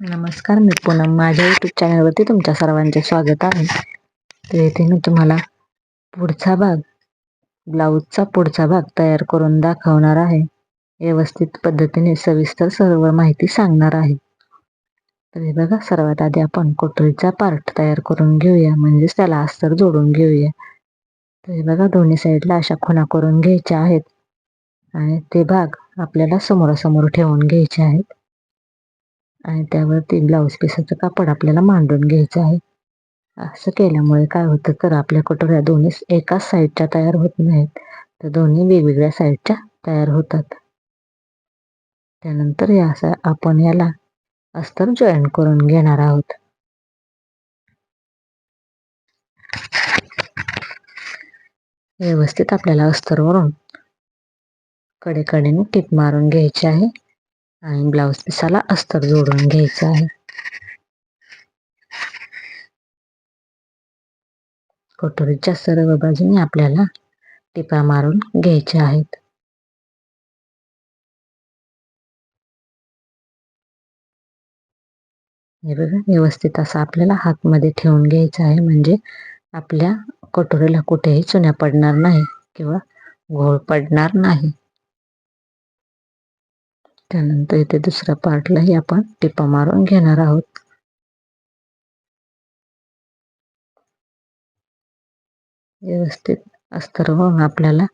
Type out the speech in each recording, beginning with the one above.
नमस्कार मी पूनम. माझ्या युट्यूब चॅनलवरती तुमच्या सर्वांचे स्वागत आहे. तर येथे मी तुम्हाला पुढचा भाग ब्लाऊजचा पुढचा भाग तयार करून दाखवणार आहे. व्यवस्थित पद्धतीने सविस्तर सर्व माहिती सांगणार आहे. तर हे बघा सर्वात आधी आपण कोटरीचा पार्ट तयार करून घेऊया. म्हणजेच त्याला अस्तर जोडून घेऊया. तर हे बघा दोन्ही साईडला अशा खुणा करून घ्यायच्या आहेत. आणि ते भाग आपल्याला समोरासमोर ठेवून घ्यायचे आहेत. आणि त्यावर ते ब्लाऊज पिसाचं कापड आपल्याला मांडून घ्यायचं आहे. असं केल्यामुळे काय होतं तर आपल्या कटोऱ्या दोन्ही एकाच साईडच्या तयार होत नाहीत. तर दोन्ही वेगवेगळ्या साईडच्या तयार होतात. त्यानंतर या आपण याला अस्तर जॉईन करून घेणार आहोत. व्यवस्थित आपल्याला अस्तरवरून कडेकडेने टिप मारून घ्यायची आहे. आणि ब्लाऊज पिसाला अस्तर जोडून घ्यायचं आहे. कटोरीच्या सर्व बाजूने आपल्याला टिपा मारून घ्यायच्या आहेत. हे बघा व्यवस्थित असं आपल्याला हातमध्ये ठेवून घ्यायचं आहे. म्हणजे आपल्या कटोरीला कुठेही चुन्या पडणार नाही किंवा घोळ पडणार नाही. त्यानंतर इथे दुसऱ्या पार्टलाही आपण टिपा मारून घेणार आहोत. व्यवस्थित अस्तर होऊन आपल्याला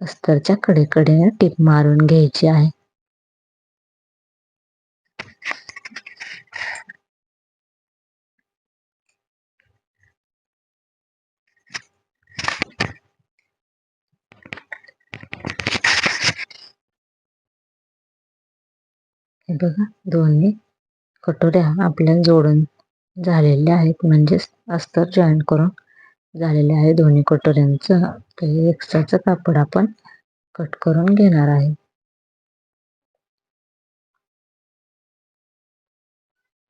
अस्तरच्या कडेकडे टीप मारून घ्यायची आहे. हे बघा दोन्ही कटोऱ्या आपल्या जोडून झालेल्या आहेत. म्हणजेच अस्तर जॉईन करून झालेले आहे दोन्ही कटोऱ्यांचं. काही एक्स्ट्राचं कापड आपण कट करून घेणार आहे.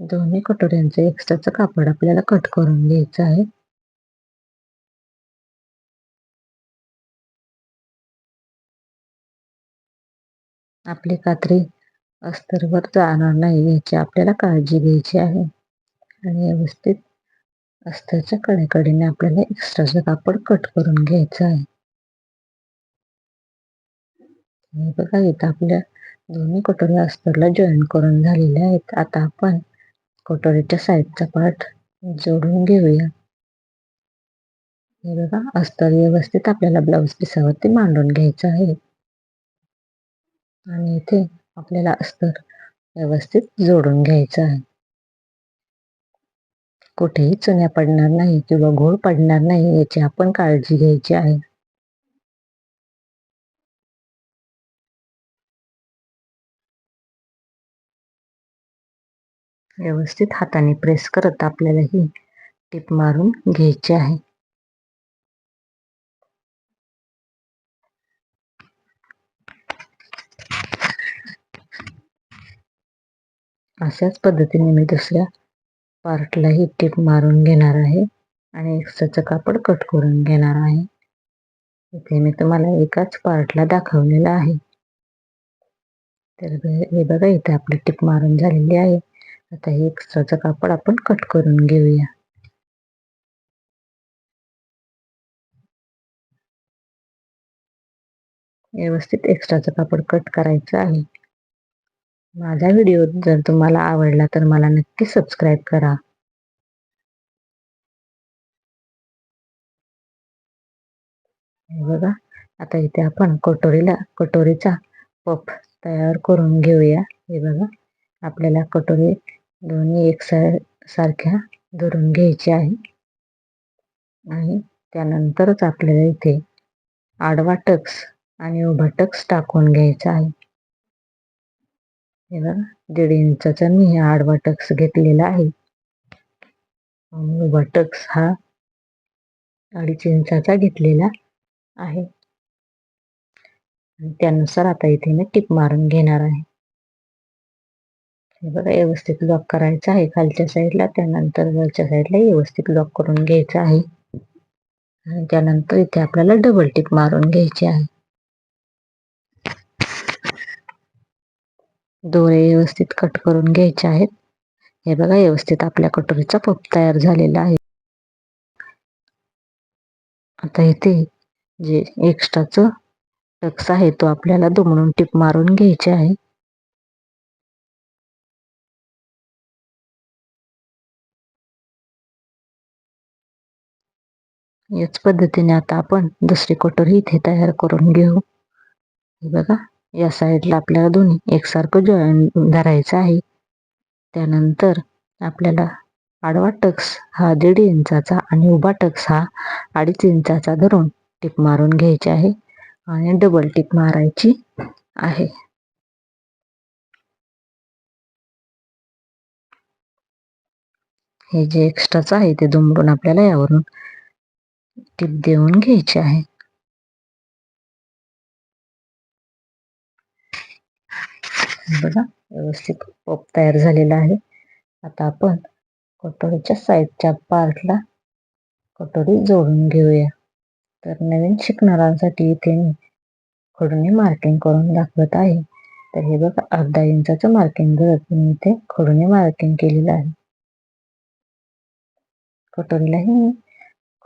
दोन्ही कटोऱ्यांचं एक्स्ट्राचं कापड आपल्याला कट करून घ्यायचं आहे. आपली कात्री अस्तरवर जाणार नाही याची आपल्याला काळजी घ्यायची आहे. आणि व्यवस्थित अस्तरच्या कडेकडेने आपल्याला एक्स्ट्राचं कापड कट करून घ्यायचं आहे. बघा इथं आपल्या दोन्ही कटोऱ्या अस्तरला जॉईन करून झालेल्या आहेत. आता आपण कटोरीच्या साईडचा पार्ट जोडून घेऊया. हे बघा अस्तर व्यवस्थित आपल्याला ब्लाऊज पिसावरती मांडून घ्यायचं आहे. आणि इथे आपल्याला अस्तर व्यवस्थित जोडून घ्यायचं आहे. कुठेही चुन्या पडणार नाही किंवा घोळ पडणार नाही याची आपण काळजी घ्यायची आहे. व्यवस्थित हाताने प्रेस करत आपल्याला ही टिप मारून घ्यायची आहे. अशाच पद्धतीने मी दुसऱ्या पार्टलाही टिप मारून घेणार आहे आणि एक्स्ट्राचं कापड कट करून घेणार आहे. इथे मी तुम्हाला एकाच पार्टला दाखवलेलं आहे. तर हे बघा इथे आपली टिप मारून झालेली आहे. आता हे एक्स्ट्राचं कापड आपण कट करून घेऊया. व्यवस्थित एक्स्ट्राचं कापड कट करायचं आहे. माझा व्हिडिओ जर तुम्हाला आवडला तर मला नक्की सबस्क्राईब करा. बघा आता इथे आपण कटोरीला कटोरीचा पफ तयार करून घेऊया. हे बघा आपल्याला कटोरी दोन्ही एक सारख्या धरून घ्यायची आहे. आणि त्यानंतरच आपल्याला इथे आडवा टक्स आणि उभा टक्स टाकून घ्यायचा आहे. हे बघा दीड इंचाचा मी हा आडवा टक्स घेतलेला आहे. उभा टक्स हा अडीच इंचाचा घेतलेला आहे. त्यानुसार आता इथे मी टिप मारून घेणार आहे. हे बघा व्यवस्थित लॉक करायचं आहे. खालच्या साईडला त्यानंतर वरच्या साईडला व्यवस्थित लॉक करून घ्यायचं आहे. आणि त्यानंतर इथे आपल्याला डबल टिप मारून घ्यायची आहे. दोरे व्यवस्थित कट करून घ्यायचे आहेत. हे बघा व्यवस्थित आपल्या कटोरीचा पप तयार झालेला आहे. आता इथे जे एक्स्ट्राच टक्स आहे तो आपल्याला दुमडून टिप मारून घ्यायचे आहे. याच पद्धतीने आता आपण दुसरी कटोरी इथे तयार करून घेऊ. हे बघा. या साईडला आपल्याला दोन्ही एकसारखं जॉईन धरायचं आहे. त्यानंतर आपल्याला आडवा टक्स हा दीड इंचाचा आणि उभा टक्स हा अडीच इंचाचा धरून टिप मारून घ्यायची आहे आणि डबल टिप मारायची आहे. हे जे एक्स्ट्राच आहे ते दुमडून आपल्याला यावरून टिप देऊन घ्यायची आहे. बघा व्यवस्थित पप तयार झालेला आहे. आता आपण कटोरीच्या साईडच्या पार्टला कटोरी जोडून घेऊया. तर नवीन शिकणाऱ्यांसाठी इथे मी खडूने मार्किंग करून दाखवत आहे. तर हे बघा अर्धा इंचाचं मार्किंग करत मी इथे खडूने मार्किंग केलेलं आहे. कटोरीलाही मी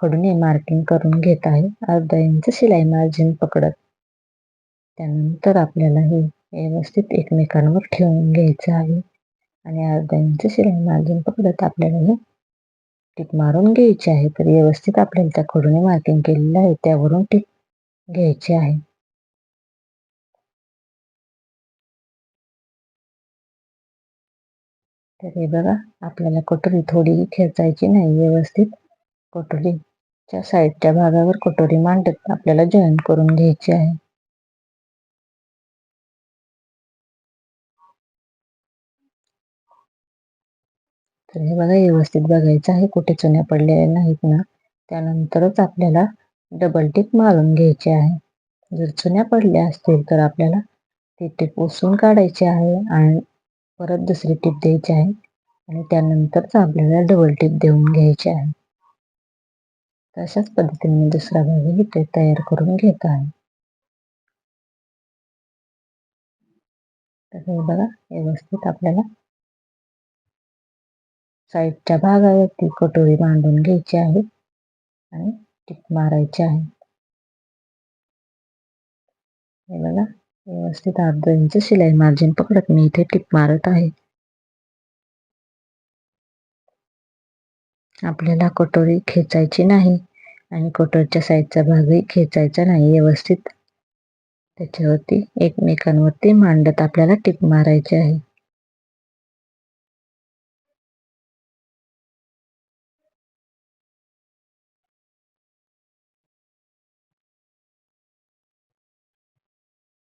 खडूने मार्किंग करून घेत आहे. अर्धा इंच शिलाई मार्जिन पकडत. त्यानंतर आपल्याला हे व्यवस्थित एकमेकांवर ठेवून घ्यायचं आहे. आणि अर्धा इंच शिलाई मार्जिन पकडत आपल्याला हे टीप मारून घ्यायची आहे. तर व्यवस्थित आपल्याला त्या खडूने मार्किंग केलेलं आहे. त्यावरून टीप घ्यायची आहे. तर हे बघा आपल्याला कटोरी थोडी खेचायची नाही. व्यवस्थित कटोरीच्या साईडच्या भागावर कटोरी मांडत आपल्याला जॉईन करून घ्यायची आहे. तर हे बघा व्यवस्थित बघायचं आहे कुठे चुन्या पडलेल्या नाहीत ना. त्यानंतरच आपल्याला डबल टिप मारून घ्यायची आहे. जर चुन्या पडल्या असतील तर आपल्याला ती टिप उसून काढायची आहे आणि परत दुसरी टिप द्यायची आहे. आणि त्यानंतरच आपल्याला डबल टिप देऊन घ्यायची आहे. तशाच पद्धतीने मी दुसरा भाग इथे तयार करून घेत आहे. तर हे बघा व्यवस्थित आपल्याला साईडच्या भागावरती कटोरी मांडून घ्यायची आहे आणि टिप मारायची आहे. हे बघा व्यवस्थित अर्ध इंच शिलाई मार्जिन पकडत मी इथे टिप मारत आहे. आपल्याला कटोरी खेचायची नाही आणि कटोरीच्या साईडचा भागही खेचायचा नाही व्यवस्थित. त्याच्यावरती एकमेकांवरती मांडत आपल्याला टिप मारायची आहे.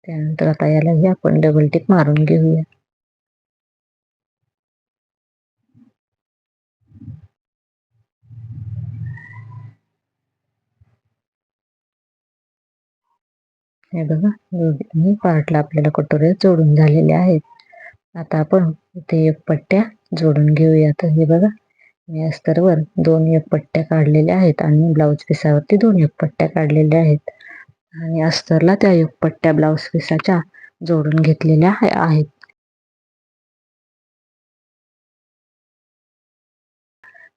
त्यानंतर आता यालाही आपण डबल टिप मारून घेऊया. हे बघा दोन्ही पार्टला आपल्याला कटोऱ्या जोडून झालेल्या आहेत. आता आपण इथे एक पट्ट्या जोडून घेऊया. तर हे बघा मी अस्तरवर दोन एक पट्ट्या काढलेल्या आहेत आणि ब्लाऊज पिसावरती दोन एक पट्ट्या काढलेल्या आहेत. आणि अस्तरला त्या एक पट्ट्या ब्लाऊज पिसाच्या जोडून घेतलेल्या आहेत.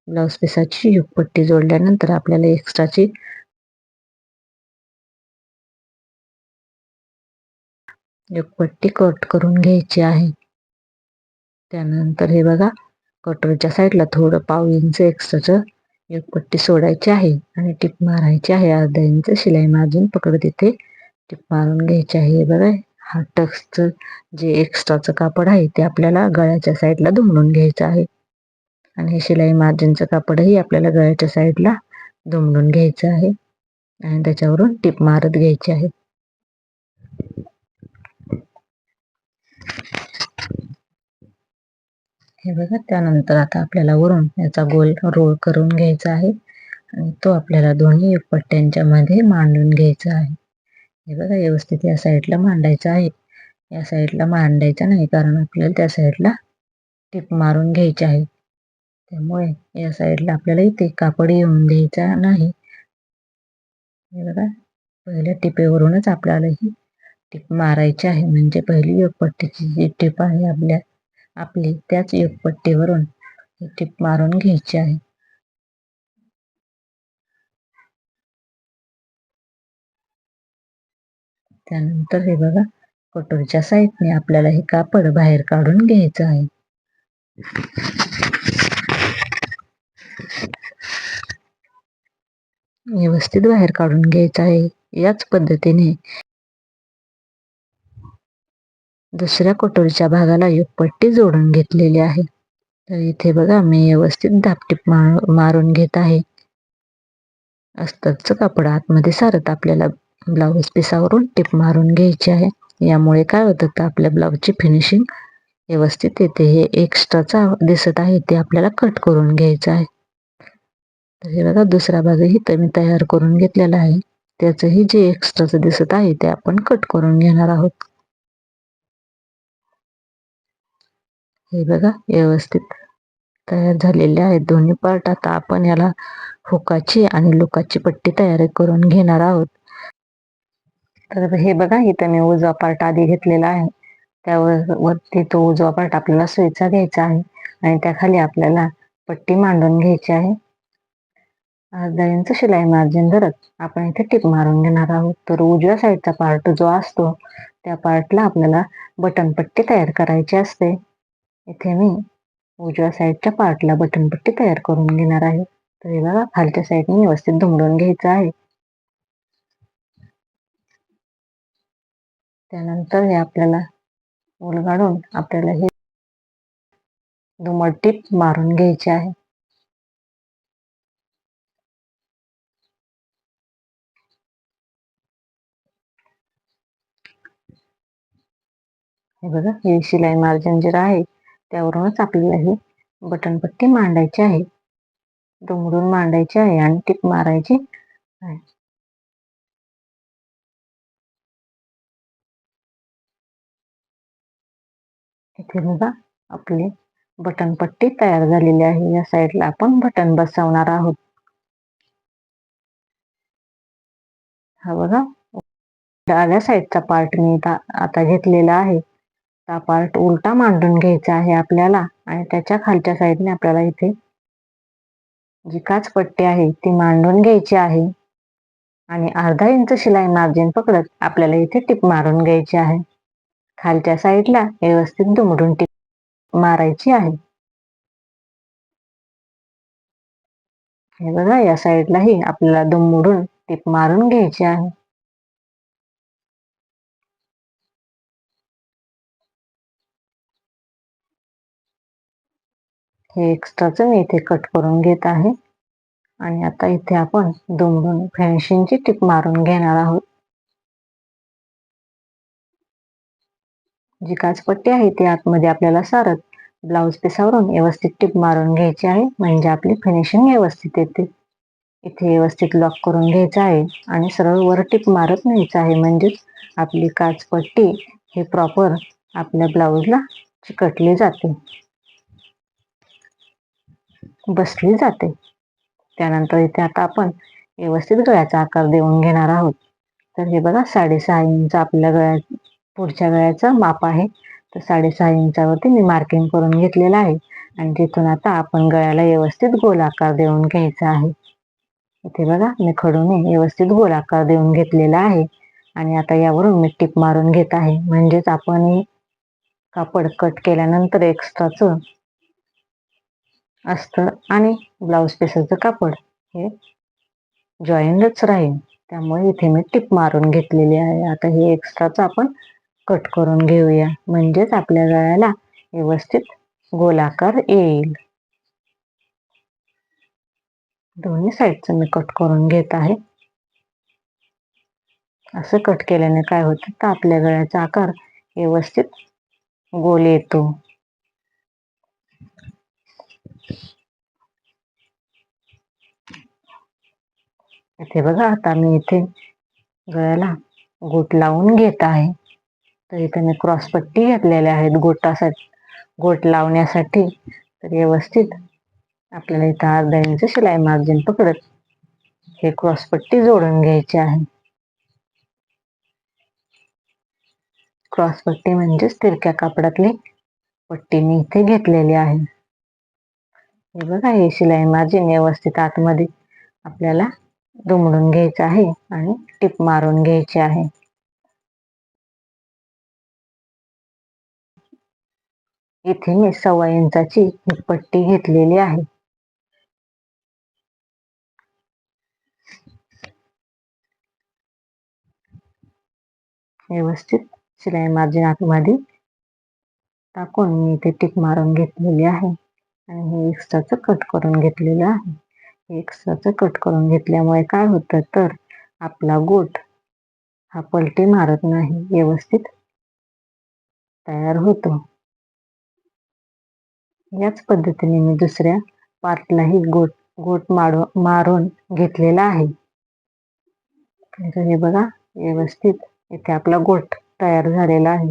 ब्लाऊज पिसाची युगपट्टी जोडल्यानंतर आपल्याला एक्स्ट्राची युगपट्टी कट करून घ्यायची आहे. त्यानंतर हे बघा कटरच्या साईडला थोडं पाव इंच एक्स्ट्राचं एक पट्टी सोडायची आहे आणि टिप मारायची आहे. अर्धा इंच शिलाई मार्जिन पकडत इथे टिप मारून घ्यायची आहे. बघा हा टक्सचं जे एक्स्ट्राचं कापड आहे ते आपल्याला गळ्याच्या साईडला दुमडून घ्यायचं आहे. आणि हे शिलाई मार्जिनचं कापडही आपल्याला गळ्याच्या साईडला दुमडून घ्यायचं आहे. आणि त्याच्यावरून टिप मारत घ्यायची आहे. हे बघा त्यानंतर आता आपल्याला वरून याचा गोल रोल करून घ्यायचा आहे. आणि तो आपल्याला दोन्ही पट्ट्यांच्या मध्ये मांडून घ्यायचा आहे. हे बघा व्यवस्थित या साईडला मांडायचं आहे. या साईडला मांडायचा नाही कारण आपल्याला त्या साईडला टिप मारून घ्यायची आहे. त्यामुळे या साईडला आपल्याला इथे कापड येऊन द्यायचा नाही. हे बघा पहिल्या टिपेवरूनच आपल्याला ही टिप मारायची आहे. म्हणजे पहिली पट्टीची जी टिप आहे आपल्या आपली त्याच योगपट्टीवरून टिप मारून घ्यायची आहे. त्यानंतर हे बघा कटोरीच्या साईडने आपल्याला हे कापड बाहेर काढून घ्यायचं आहे. व्यवस्थित बाहेर काढून घ्यायचं आहे. याच पद्धतीने दुसऱ्या कटोरीच्या भागाला एक पट्टी जोडून घेतलेली आहे. तर इथे बघा मी व्यवस्थित धापटीप मारून घेत आहे. अस्तरचं कापड आतमध्ये सारत आपल्याला ब्लाऊज पिसावरून टिप मारून घ्यायची आहे. यामुळे काय होतं तर आपल्या ब्लाऊजची फिनिशिंग व्यवस्थित येते. हे एक्स्ट्राचा दिसत आहे ते आपल्याला कट करून घ्यायचं आहे. तर हे बघा दुसरा भागही तर मी तयार करून घेतलेला आहे. त्याचंही जे एक्स्ट्राचं दिसत आहे ते आपण कट करून घेणार आहोत. हे बघा व्यवस्थित तयार झालेले आहेत दोन्ही पार्ट आता आपण याला हुकाची आणि लुकाची पट्टी तयार करून घेणार आहोत. तर हे बघा इथं मी उजवा पार्ट आधी घेतलेला आहे. त्यावर वरती तो उजवा पार्ट आपल्याला सुईचा घ्यायचा आहे आणि त्याखाली आपल्याला पट्टी मांडून घ्यायची आहे. अर्धा इंच शिलाई मार्जिन धरत आपण इथे टिप मारून घेणार आहोत. तर उजव्या साईडचा पार्ट जो असतो त्या पार्टला आपल्याला बटन पट्टी तयार करायची असते. इथे मी उजव्या साईडच्या पार्टला बटन पट्टी तयार करून घेणार आहे. तर हे बघा खालच्या साईडने व्यवस्थित दुमडून घ्यायचं आहे. त्यानंतर हे आपल्याला उलगाडून आपल्याला हे दुमट टीप मारून घ्यायचे आहे. हे बघा हे शिलाई मार्जिन जे आहे त्यावरूनच आपल्याला ही बटनपट्टी मांडायची आहे. दुमडून मांडायची आहे आणि टीप मारायची आहे. इथे बघा आपली बटन पट्टी तयार झालेली आहे. या साईडला आपण बटन बसवणार आहोत. हा बघा डाव्या साईडचा पार्ट मी आता घेतलेला आहे. हा पार्ट उलटा मांडून घ्यायचा आहे आपल्याला आणि त्याच्या खालच्या साईडने आपल्याला इथे जी काच पट्टी आहे ती मांडून घ्यायची आहे. आणि अर्धा इंच शिलाई मार्जिन पकडत आपल्याला इथे टिप मारून घ्यायची आहे. खालच्या साईडला व्यवस्थित दुमडून टिप मारायची आहे. हे बघा या साईडलाही आपल्याला दुमडून टिप मारून घ्यायची आहे. हे एक्स्ट्राचं मी इथे कट करून घेत आहे. आणि आता इथे आपण दोन दोन फॅन्शिंगची टिप मारून घेणार आहोत. जी काचपट्टी आहे ती आतमध्ये आपल्याला सारत ब्लाऊज पिसावरून व्यवस्थित टिप मारून घ्यायची आहे. म्हणजे आपली फिनिशिंग व्यवस्थित येते. इथे व्यवस्थित लॉक करून घ्यायचं आहे. आणि सरळ वर टिप मारत न्यायचं आहे. म्हणजेच आपली काचपट्टी हे प्रॉपर आपल्या ब्लाऊजला चिकटली जाते. बसली जाते. त्यानंतर इथे आता आपण व्यवस्थित गळ्याचा आकार देऊन घेणार आहोत. तर हे बघा साडेसहा इंच आपल्या गळ्या पुढच्या गळ्याचं माप आहे. तर साडेसहा इंचावरती मी मार्किंग करून घेतलेलं आहे. आणि तिथून आता आपण गळ्याला व्यवस्थित गोलाकार देऊन घ्यायचा आहे. इथे बघा मी खडूने व्यवस्थित गोलाकार देऊन घेतलेला आहे. आणि आता यावरून मी टिप मारून घेत आहे. म्हणजेच आपण कापड कट केल्यानंतर एक्स्ट्राचं असतं. आणि ब्लाऊज पिसाचं कापड हे जॉईनच राहील त्यामुळे इथे मी टिप मारून घेतलेली आहे. आता हे एक्स्ट्राचं आपण कट करून घेऊया. म्हणजेच आपल्या गळ्याला व्यवस्थित गोलाकार येईल. दोन्ही साईडचं मी कट करून घेत आहे. असं कट केल्याने काय होतं? तर आपल्या गळ्याचा आकार व्यवस्थित गोल येतो. इथे बघा आता मी इथे गळ्याला गोट लावून घेत आहे. तर इथे मी क्रॉसपट्टी घेतलेल्या आहेत गोटासाठी गोट लावण्यासाठी. तर व्यवस्थित आपल्याला इथं अर्धा इंच शिलाई मार्जिन पकडत हे क्रॉसपट्टी जोडून घ्यायची आहे. क्रॉसपट्टी म्हणजेच तिरक्या कापडातली पट्टी मी इथे घेतलेली आहे. हे बघा हे शिलाई मार्जिन व्यवस्थित आतमध्ये आपल्याला दुमडून घ्यायचं आहे आणि टिप मारून घ्यायची आहे. इथे मी सव्वा इंचाची ही पट्टी घेतलेली आहे. व्यवस्थित शिलाई मार्जिन आतमध्ये टाकून मी इथे टिप मारून घेतलेली आहे. आणि हे एक्स्ट्राचं कट करून घेतलेलं आहे. एक्स्ट्राचं कट करून घेतल्यामुळे काय होतं तर आपला गोट हा पलटी मारत नाही व्यवस्थित तयार होतो. याच पद्धतीने मी दुसऱ्या पार्टलाही गोट गोट मारू मारून घेतलेला आहे. हे बघा व्यवस्थित इथे आपला गोट तयार झालेला आहे.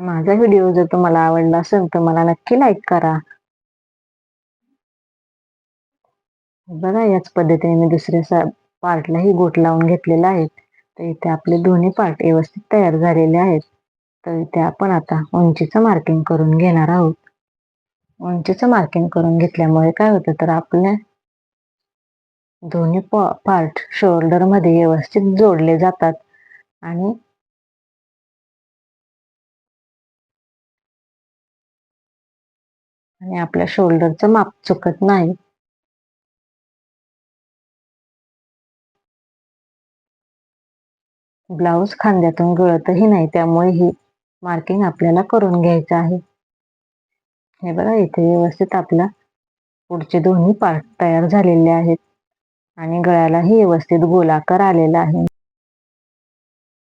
माझा व्हिडिओ जर तुम्हाला आवडला असेल तर मला नक्की लाईक करा. बघा याच पद्धतीने मी दुसऱ्या पार्टलाही गोट लावून घेतलेला आहे. तर इथे आपले दोन्ही पार्ट व्यवस्थित तयार झालेले आहेत. तर इथे आपण आता उंचीचं मार्किंग करून घेणार आहोत. उंचीचं मार्किंग करून घेतल्यामुळे काय होतं तर आपल्या दोन्ही पार्ट शोल्डरमध्ये व्यवस्थित जोडले जातात. आणि आणि आपल्या शोल्डरचं माप चुकत नाही. ब्लाऊज खांद्यातून गळतही नाही त्यामुळे ही मार्किंग आपल्याला करून घ्यायचं आहे. हे बघा इथे व्यवस्थित आपला पुढचे दोन्ही पार्ट तयार झालेले आहेत आणि गळ्यालाही व्यवस्थित गोलाकार आलेला आहे.